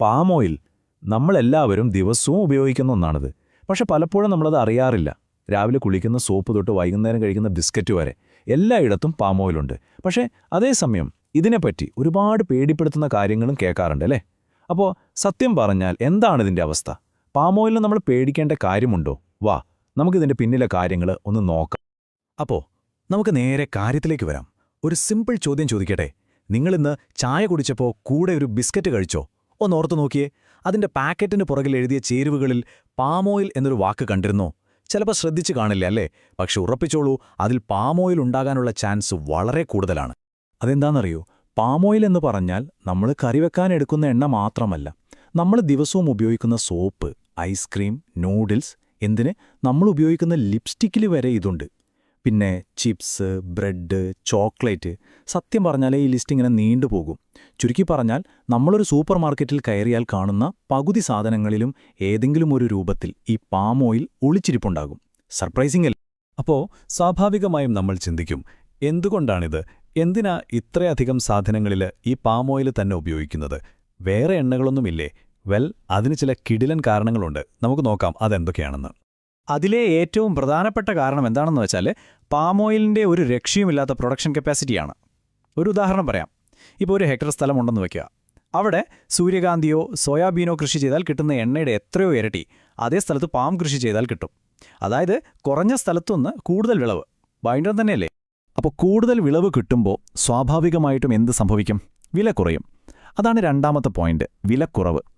Palm oil നമ്മളെല്ലാവരും ദിവസവും ഉപയോഗിക്കുന്ന ഒന്നാണിത്. പക്ഷെ പലപ്പോഴും നമ്മളത് അറിയാറില്ല. രാവിലെ കുളിക്കുന്ന സോപ്പ് തൊട്ട് വൈകുന്നേരം കഴിക്കുന്ന ബിസ്ക്കറ്റ് വരെ എല്ലായിടത്തും പാം ഓയിലുണ്ട് പക്ഷേ അതേസമയം ഇതിനെപ്പറ്റി ഒരുപാട് പേടിപ്പെടുത്തുന്ന കാര്യങ്ങളും കേൾക്കാറുണ്ട് അല്ലേ? അപ്പോൾ സത്യം പറഞ്ഞാൽ എന്താണ് ഇതിന്റെ അവസ്ഥ? പാം ഓയിലിന് നമ്മൾ പേടിക്കേണ്ട കാര്യമുണ്ടോ? വാ നമുക്കിതിന്റെ പിന്നിലെ കാര്യങ്ങൾ ഒന്ന് നോക്കാം. അപ്പോൾ നമുക്ക് നേരെ കാര്യത്തിലേക്ക് വരാം. ഒരു സിമ്പിൾ ചോദ്യം ചോദിക്കട്ടെ? നിങ്ങളിന്ന് ചായ കുടിച്ചപ്പോൾ കൂടെ ഒരു ബിസ്ക്കറ്റ് കഴിച്ചോ? ഒന്ന് ഓർത്തു നോക്കിയേ അതിന്റെ പാക്കറ്റിന് പുറകിൽ എഴുതിയ ചേരുവകളിൽ പാമോയിൽ എന്നൊരു വാക്ക് കണ്ടിരുന്നോ? ചിലപ്പോൾ ശ്രദ്ധിച്ചു കാണില്ല അല്ലേ? പക്ഷെ ഉറപ്പിച്ചോളൂ അതിൽ പാമോയിൽ ഉണ്ടാകാനുള്ള ചാൻസ് വളരെ കൂടുതലാണ്. അതെന്താണെന്നറിയോ? പാമോയിൽ എന്ന് പറഞ്ഞാൽ നമ്മൾ കറി വെക്കാൻ എടുക്കുന്ന എണ്ണ മാത്രമല്ല നമ്മൾ ദിവസവും ഉപയോഗിക്കുന്ന സോപ്പ് ഐസ്ക്രീം നൂഡിൽസ് എന്തിന്? നമ്മൾ ഉപയോഗിക്കുന്ന ലിപ്സ്റ്റിക്കിൽ വരെ ഇതുണ്ട്. പിന്നെ ചിപ്സ് ബ്രെഡ് ചോക്ലേറ്റ്. സത്യം പറഞ്ഞാലേ ഈ ലിസ്റ്റ് ഇങ്ങനെ നീണ്ടുപോകും ചുരുക്കി പറഞ്ഞാൽ നമ്മളൊരു സൂപ്പർ മാർക്കറ്റിൽ കയറിയാൽ കാണുന്ന പകുതി സാധനങ്ങളിലും ഏതെങ്കിലും ഒരു രൂപത്തിൽ ഈ പാം ഓയിൽ ഒളിച്ചിരിപ്പുണ്ടാകും. സർപ്രൈസിംഗ് അല്ലേ? അപ്പോ സ്വാഭാവികമായും നമ്മൾ ചിന്തിക്കും എന്തുകൊണ്ടാണിത്? എന്തിനാ ഇത്രയധികം സാധനങ്ങളിൽ ഈ പാം ഓയിൽ തന്നെ ഉപയോഗിക്കുന്നത്? വേറെ എണ്ണകളൊന്നുമില്ലേ? വെൽ അതിന് ചില കിടിലൻ കാരണങ്ങളുണ്ട്. നമുക്ക് നോക്കാം അതെന്തൊക്കെയാണെന്ന്. അതിലെ ഏറ്റവും പ്രധാനപ്പെട്ട കാരണം എന്താണെന്ന് വെച്ചാൽ പാം ഓയിലിന്റെ ഒരു രക്ഷയുമില്ലാത്ത പ്രൊഡക്ഷൻ കപ്പാസിറ്റിയാണ് ഒരു ഉദാഹരണം പറയാം. ഇപ്പോൾ ഒരു ഹെക്ടർ സ്ഥലമുണ്ടെന്ന് വയ്ക്കുക അവിടെ സൂര്യകാന്തിയോ സോയാബീനോ കൃഷി ചെയ്താൽ കിട്ടുന്ന എണ്ണയുടെ എത്രയോ ഇരട്ടി അതേ സ്ഥലത്ത് പാം കൃഷി ചെയ്താൽ കിട്ടും. അതായത് കുറഞ്ഞ സ്ഥലത്തുനിന്ന് കൂടുതൽ വിളവ്. ഭയങ്കരം തന്നെയല്ലേ? അപ്പോൾ കൂടുതൽ വിളവ് കിട്ടുമ്പോൾ സ്വാഭാവികമായിട്ടും എന്ത് സംഭവിക്കും? വില കുറയും. അതാണ് രണ്ടാമത്തെ പോയിന്റ് വിലക്കുറവ്.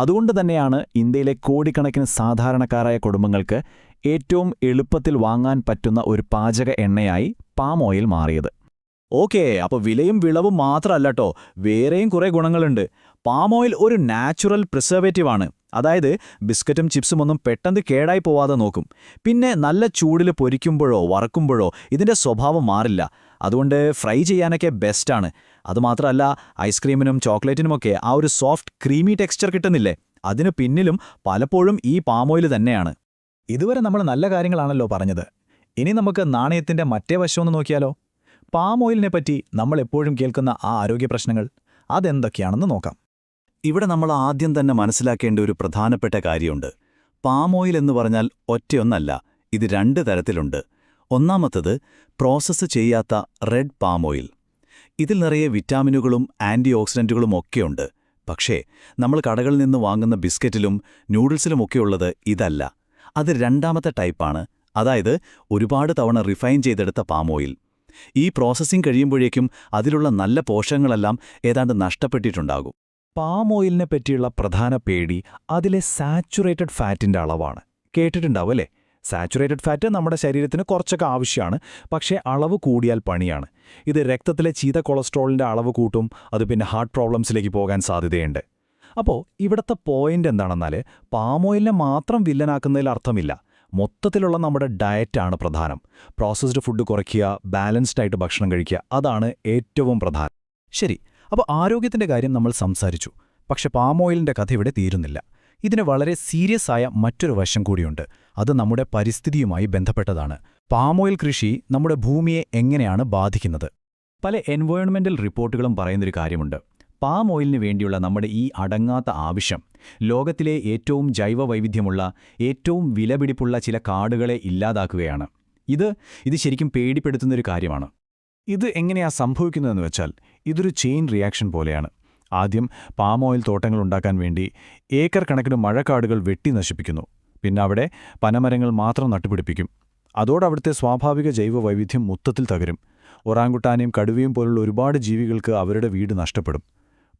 അതുകൊണ്ട് തന്നെയാണ് ഇന്ത്യയിലെ കോടിക്കണക്കിന് സാധാരണക്കാരായ കുടുംബങ്ങൾക്ക് ഏറ്റവും എളുപ്പത്തിൽ വാങ്ങാൻ പറ്റുന്ന ഒരു പാചക എണ്ണയായി പാം ഓയിൽ മാറിയത്. ഓക്കേ അപ്പോൾ വിലയും വിളവും മാത്രമല്ലട്ടോ വേറെയും കുറേ ഗുണങ്ങളുണ്ട്. പാം ഓയിൽ ഒരു നാച്ചുറൽ പ്രിസർവേറ്റീവ് ആണ് അതായത് ബിസ്ക്കറ്റും ചിപ്സും ഒന്നും പെട്ടെന്ന് കേടായി പോവാതെ നോക്കും. പിന്നെ നല്ല ചൂടിൽ പൊരിക്കുമ്പോഴോ വറക്കുമ്പോഴോ ഇതിന്റെ സ്വഭാവം മാറില്ല. അതുകൊണ്ട് ഫ്രൈ ചെയ്യാനൊക്കെ ബെസ്റ്റാണ്. അതുമാത്രമല്ല ഐസ്ക്രീമിനും ചോക്ലേറ്റിനുമൊക്കെ ആ ഒരു സോഫ്റ്റ് ക്രീമി ടെക്സ്ചർ കിട്ടുന്നില്ലേ? അതിനു പിന്നിലും പലപ്പോഴും ഈ പാമോയിൽ തന്നെയാണ്. ഇതുവരെ നമ്മൾ നല്ല കാര്യങ്ങളാണല്ലോ പറഞ്ഞത്. ഇനി നമുക്ക് നാണയത്തിന്റെ മറ്റേ വശമൊന്ന് നോക്കിയാലോ? പാം ഓയിലിനെ പറ്റി നമ്മൾ എപ്പോഴും കേൾക്കുന്ന ആ ആരോഗ്യ പ്രശ്നങ്ങൾ അതെന്തൊക്കെയാണെന്ന് നോക്കാം. ഇവിടെ നമ്മൾ ആദ്യം തന്നെ മനസ്സിലാക്കേണ്ട ഒരു പ്രധാനപ്പെട്ട കാര്യമുണ്ട്. പാം ഓയിൽ എന്ന് പറഞ്ഞാൽ ഒറ്റയൊന്നല്ല ഇത് രണ്ട് തരത്തിലുണ്ട്. ഒന്നാമത്തത് പ്രോസസ്സ് ചെയ്യാത്ത റെഡ് പാം ഓയിൽ. ഇതിൽ നിറയെ വിറ്റാമിനുകളും ആന്റി ഓക്സിഡന്റുകളും ഒക്കെയുണ്ട്. പക്ഷേ നമ്മൾ കടകളിൽ നിന്ന് വാങ്ങുന്ന ബിസ്ക്കറ്റിലും നൂഡിൽസിലുമൊക്കെയുള്ളത് ഇതല്ല. അത് രണ്ടാമത്തെ ടൈപ്പാണ്. അതായത് ഒരുപാട് തവണ റിഫൈൻ ചെയ്തെടുത്ത പാം ഓയിൽ. ഈ പ്രോസസ്സിംഗ് കഴിയുമ്പോഴേക്കും അതിലുള്ള നല്ല പോഷകങ്ങളെല്ലാം ഏതാണ്ട് നഷ്ടപ്പെട്ടിട്ടുണ്ടാകും. പാം ഓയിലിനെ പറ്റിയുള്ള പ്രധാന പേടി അതിലെ സാച്ചുറേറ്റഡ് ഫാറ്റിന്റെ അളവാണ്. കേട്ടിട്ടുണ്ടാവും അല്ലേ? സാച്ചുറേറ്റഡ് ഫാറ്റ് നമ്മുടെ ശരീരത്തിന് കുറച്ചൊക്കെ ആവശ്യമാണ്. പക്ഷേ അളവ് കൂടിയാൽ പണിയാണ്. ഇത് രക്തത്തിലെ ചീത കൊളസ്ട്രോളിന്റെ അളവ് കൂട്ടും അത് പിന്നെ ഹാർട്ട് പ്രോബ്ലംസിലേക്ക് പോകാൻ സാധ്യതയുണ്ട്. അപ്പോൾ ഇവിടുത്തെ പോയിന്റ് എന്താണെന്നാൽ പാമോയിലിനെ മാത്രം വില്ലനാക്കുന്നതിൽ അർത്ഥമില്ല. മൊത്തത്തിലുള്ള നമ്മുടെ ഡയറ്റാണ് പ്രധാനം. പ്രോസസ്ഡ് ഫുഡ് കുറയ്ക്കുക ബാലൻസ്ഡ് ആയിട്ട് ഭക്ഷണം കഴിക്കുക അതാണ് ഏറ്റവും പ്രധാനം. ശരി അപ്പോൾ ആരോഗ്യത്തിന്റെ കാര്യം നമ്മൾ സംസാരിച്ചു. പക്ഷെ പാം ഓയിലിന്റെ കഥ ഇവിടെ തീരുന്നില്ല. ഇതിന് വളരെ സീരിയസ് ആയ മറ്റൊരു വശം കൂടിയുണ്ട്. അത് നമ്മുടെ പരിസ്ഥിതിയുമായി ബന്ധപ്പെട്ടതാണ്. പാമോയിൽ കൃഷി നമ്മുടെ ഭൂമിയെ എങ്ങനെയാണ് ബാധിക്കുന്നത്? പല എൻവയോൺമെന്റൽ റിപ്പോർട്ടുകളും പറയുന്നൊരു കാര്യമുണ്ട്. പാം ഓയിലിന് വേണ്ടിയുള്ള നമ്മുടെ ഈ അടങ്ങാത്ത ആവശ്യം ലോകത്തിലെ ഏറ്റവും ജൈവവൈവിധ്യമുള്ള ഏറ്റവും വിലപിടിപ്പുള്ള ചില കാടുകളെ ഇല്ലാതാക്കുകയാണ്. ഇത് ഇത് ശരിക്കും പേടിപ്പെടുത്തുന്നൊരു കാര്യമാണ്. ഇത് എങ്ങനെയാ സംഭവിക്കുന്നതെന്ന് വെച്ചാൽ ഇതൊരു ചെയിൻ റിയാക്ഷൻ പോലെയാണ്. ആദ്യം പാം ഓയിൽ തോട്ടങ്ങൾ ഉണ്ടാക്കാൻ വേണ്ടി ഏക്കർ കണക്കിന് മഴക്കാടുകൾ വെട്ടി നശിപ്പിക്കുന്നു. പിന്നെ അവിടെ പനമരങ്ങൾ മാത്രം നട്ടുപിടിപ്പിക്കും. അതോടെ അവിടുത്തെ സ്വാഭാവിക ജൈവവൈവിധ്യം മൊത്തത്തിൽ തകരും. ഒറാങ്കുട്ടാനെയും കടുവയും പോലുള്ള ഒരുപാട് ജീവികൾക്ക് അവരുടെ വീട് നഷ്ടപ്പെടും.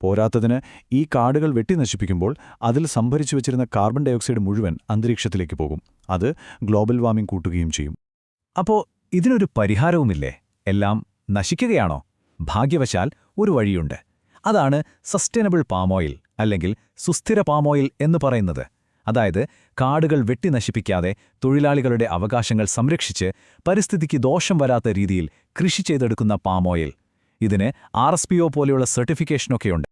പോരാത്തതിന് ഈ കാടുകൾ വെട്ടി നശിപ്പിക്കുമ്പോൾ അതിൽ സംഭരിച്ചു വച്ചിരുന്ന കാർബൺ ഡയോക്സൈഡ് മുഴുവൻ അന്തരീക്ഷത്തിലേക്ക് പോകും. അത് ഗ്ലോബൽ വാർമിംഗ് കൂട്ടുകയും ചെയ്യും. അപ്പോ ഇതിനൊരു പരിഹാരവുമില്ലേ? എല്ലാം നശിക്കുകയാണോ? ഭാഗ്യവശാൽ ഒരു വഴിയുണ്ട്. അതാണ് സസ്റ്റൈനബിൾ പാമോയിൽ അല്ലെങ്കിൽ സുസ്ഥിര പാമോയിൽ എന്ന് പറയുന്നത്. അതായത് കാടുകൾ വെട്ടി നശിപ്പിക്കാതെ തൊഴിലാളികളുടെ അവകാശങ്ങൾ സംരക്ഷിച്ച് പരിസ്ഥിതിക്ക് ദോഷം വരാത്ത രീതിയിൽ കൃഷി ചെയ്തെടുക്കുന്ന പാമോയിൽ ഇതിന് ആർ എസ് പി ഒ പോലെയുള്ള സർട്ടിഫിക്കേഷനൊക്കെയുണ്ട്.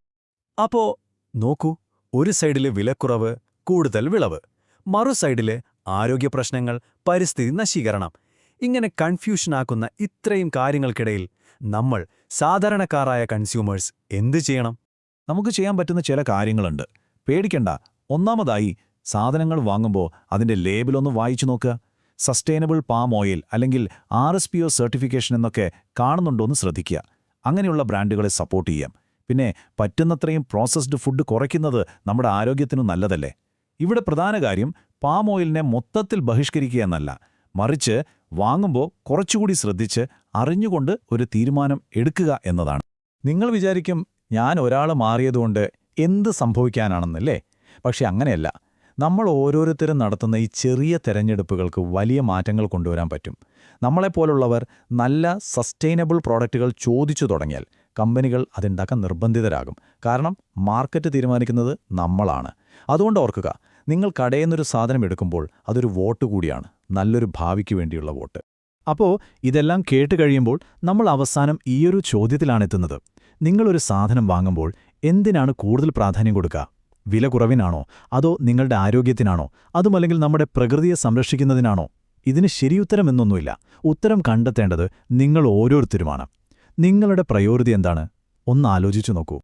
അപ്പോ നോക്കൂ ഒരു സൈഡിൽ വിലക്കുറവ് കൂടുതൽ വിളവ്. മറു സൈഡിൽ ആരോഗ്യപ്രശ്നങ്ങൾ പരിസ്ഥിതി നശീകരണം. ഇങ്ങനെ കൺഫ്യൂഷനാക്കുന്ന ഇത്രയും കാര്യങ്ങൾക്കിടയിൽ നമ്മൾ സാധാരണക്കാരായ കൺസ്യൂമേഴ്സ് എന്തു ചെയ്യണം? നമുക്ക് ചെയ്യാൻ പറ്റുന്ന ചില കാര്യങ്ങളുണ്ട്. പേടിക്കണ്ട. ഒന്നാമതായി സാധനങ്ങൾ വാങ്ങുമ്പോൾ അതിന്റെ ലേബിലൊന്ന് വായിച്ചു നോക്കുക സസ്റ്റൈനബിൾ പാം ഓയിൽ അല്ലെങ്കിൽ R S P O certification എന്നൊക്കെ കാണുന്നുണ്ടോ എന്ന് ശ്രദ്ധിക്കുക. അങ്ങനെയുള്ള ബ്രാൻഡുകളെ സപ്പോർട്ട് ചെയ്യാം. പിന്നെ പറ്റുന്നത്രയും പ്രോസസ്ഡ് ഫുഡ് കുറയ്ക്കുന്നത് നമ്മുടെ ആരോഗ്യത്തിനു നല്ലതല്ലേ? ഇവിടെ പ്രധാന കാര്യം പാം ഓയിലിനെ മൊത്തത്തിൽ ബഹിഷ്കരിക്കുക എന്നല്ല. മറിച്ച് വാങ്ങുമ്പോൾ കുറച്ചുകൂടി ശ്രദ്ധിച്ച് അറിഞ്ഞുകൊണ്ട് ഒരു തീരുമാനം എടുക്കുക എന്നതാണ്. നിങ്ങൾ വിചാരിക്കും ഞാൻ ഒരാൾ മാറിയതുകൊണ്ട് എന്ത് സംഭവിക്കാനാണെന്നല്ലേ? പക്ഷെ അങ്ങനെയല്ല. നമ്മൾ ഓരോരുത്തരും നടത്തുന്ന ഈ ചെറിയ തിരഞ്ഞെടുപ്പുകൾക്ക് വലിയ മാറ്റങ്ങൾ കൊണ്ടുവരാൻ പറ്റും. നമ്മളെപ്പോലുള്ളവർ നല്ല സസ്റ്റൈനബിൾ പ്രോഡക്റ്റുകൾ ചോദിച്ചു തുടങ്ങിയാൽ കമ്പനികൾ അതുണ്ടാക്കാൻ നിർബന്ധിതരാകും. കാരണം മാർക്കറ്റ് തീരുമാനിക്കുന്നത് നമ്മളാണ്. അതുകൊണ്ട് ഓർക്കുക നിങ്ങൾ കടയിൽ നിന്നൊരു സാധനം എടുക്കുമ്പോൾ അതൊരു വോട്ട് കൂടിയാണ് നല്ലൊരു ഭാവിക്ക് വേണ്ടിയുള്ള വോട്ട്. അപ്പോൾ ഇതെല്ലാം കേട്ട് കഴിയുമ്പോൾ നമ്മൾ അവസാനം ഈയൊരു ചോദ്യത്തിലാണെത്തുന്നത്. നിങ്ങളൊരു സാധനം വാങ്ങുമ്പോൾ എന്തിനാണ് കൂടുതൽ പ്രാധാന്യം കൊടുക്കുക? വില കുറവിനാണോ അതോ നിങ്ങളുടെ ആരോഗ്യത്തിനാണോ? അതുമല്ലെങ്കിൽ നമ്മുടെ പ്രകൃതിയെ സംരക്ഷിക്കുന്നതിനാണോ? ഇതിന് ശരിയുത്തരമെന്നൊന്നുമില്ല. ഉത്തരം കണ്ടെത്തേണ്ടത് നിങ്ങൾ ഓരോരുത്തരുമാണ്. നിങ്ങളുടെ പ്രയോറിറ്റി എന്താണ്? ഒന്ന് ആലോചിച്ചു നോക്കൂ.